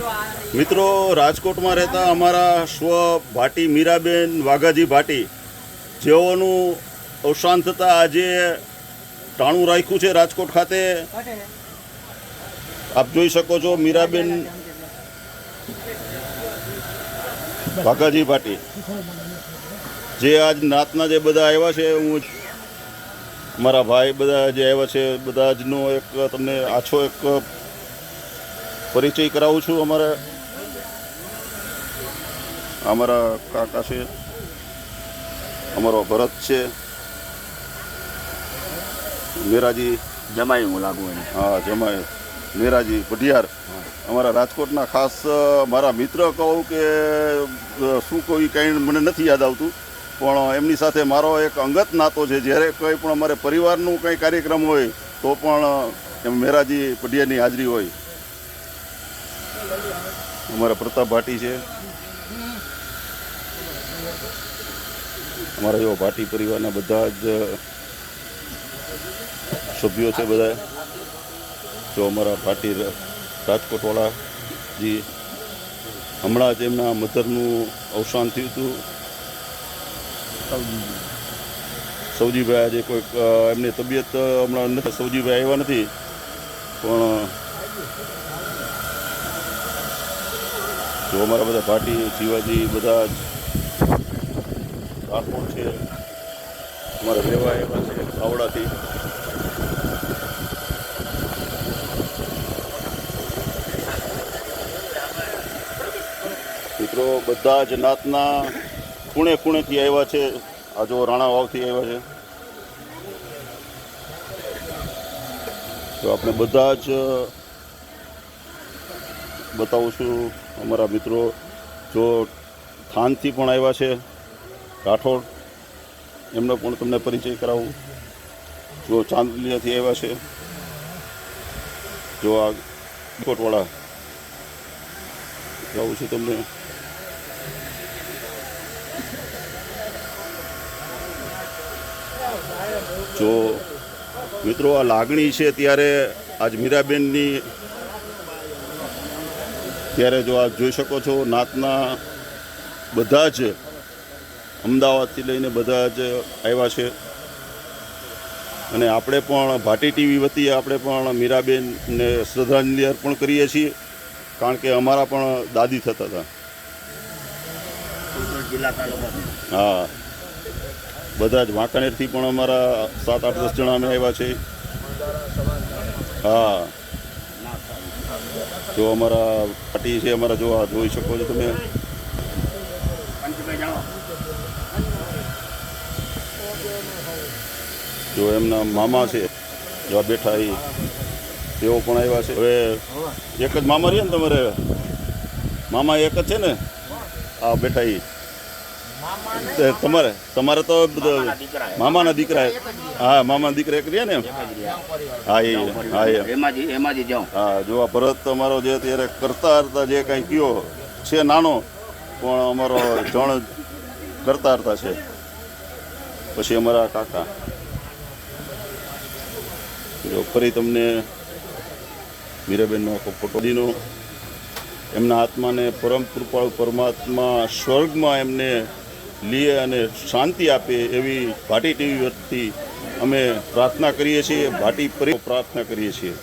મિત્રો, રાજકોટમાં રહેતા અમારા સ્વ ભાટી મીરાબેન વાઘાજી ભાટી, જેઓનું અવસાન થતાં આજે ટાણું રાખ્યું છે રાજકોટ ખાતે. આપ જોઈ શકો છો મીરાબેન વાઘાજી ભાટી. જે આજ નાતના જે બધા આવ્યા છે, હું મારા ભાઈ બધા જે આવ્યા છે બધા આજનો એક તમને આછો એક પરિચય કરાવું છું અમારે અમારા કાકા છે. અમારો ભરત છે. મેરાજી જમાઈ હું લાગુ એને. હા જમાય મેરાજી ભઢિયાર અમારા રાજકોટના ખાસ મારા મિત્ર કહું કે શું કોઈ કંઈ મને નથી યાદ આવતું પણ એમની સાથે મારો એક અંગત નાતો છે. જ્યારે કંઈ પણ અમારે પરિવારનું કંઈ કાર્યક્રમ હોય તો પણ એમ મેરાજી પઢિયાની હાજરી હોય. અમારા પ્રતાપ ભાટી છે. અમારા એવો ભાટી પરિવારના બધા જ સભ્યો છે બધા. જો અમારા ભાટી રાજકોટવાળા જે હમણાં જ એમના મધરનું અવસાન થયું હતું. સૌજીભાઈ આજે કોઈક એમની તબિયત હમણાં સૌજીભાઈ આવ્યા નથી. પણ જો અમારા બધા ભાટી શિવાજી બધા જ રાજકોટ છે? અમારા રહેવા એવા છે, ખાવડાથી. મિત્રો, બધા જ નાતના ખૂણે ખૂણેથી આવ્યા છે. આ જો રાણા વાવથી આવ્યા છે. તો આપણે બધા જ બતાવું છું. અમારા મિત્રો જો થાનથી પણ આવ્યા છે, રાઠોડ, એમનો પણ તમને પરિચય કરાવું. જો ચાંદલિયાથી આવ્યા છે, જો આ કોટવાળા જાઉં છું તમને. જો મિત્રો આ લાગણી છે ત્યારે આજ મીરાબેનની ત્યારે જો આ જોઈ શકો છો નાતના બધા જ અમદાવાદથી લઈને બધા જ આવ્યા છે. અને આપણે પણ ભાટી ટીવી વતી આપણે પણ મીરાબેનને શ્રદ્ધાંજલિ અર્પણ કરીએ છીએ કારણ કે અમારા પણ દાદી થતા હતા. હા. બધા જ વાંકાનેરથી પણ અમારા સાત આઠ દસ જણા અમે આવ્યા છે. હા. જો અમારા પાર્ટી છે, અમારા જો આ જોઈ શકો છો તમે. જો એમના મામા છે, જો બેઠા એ તેઓ પણ આવ્યા છે. હવે એક જ મામા રહ્યા ને તમારે? મામા એક જ છે ને? આ બેઠા એ તમારે તમારે તો મામાના દીકરા. હા મામાના દીકરા એક રહ્યા ને. હા એ હા એમાંથી એમાંથી જાઉં. હા જો આ ભરત તમારો જે ત્યારે કરતા હતા જે કાંઈ કયો છે નાનો પણ અમારો જણ કરતા હતા છે. પછી અમારા કાકા. જો ફરી તમને મીરાબેનનો આખો ફોટો દીનો. એમના આત્માને પરમ કૃપાળુ પરમાત્મા સ્વર્ગમાં એમને લે અને શાંતિ આપે એવી ભાટી ટીવી વતી અમે પ્રાર્થના કરીએ છીએ, ભાટી પરી પ્રાર્થના કરીએ છીએ.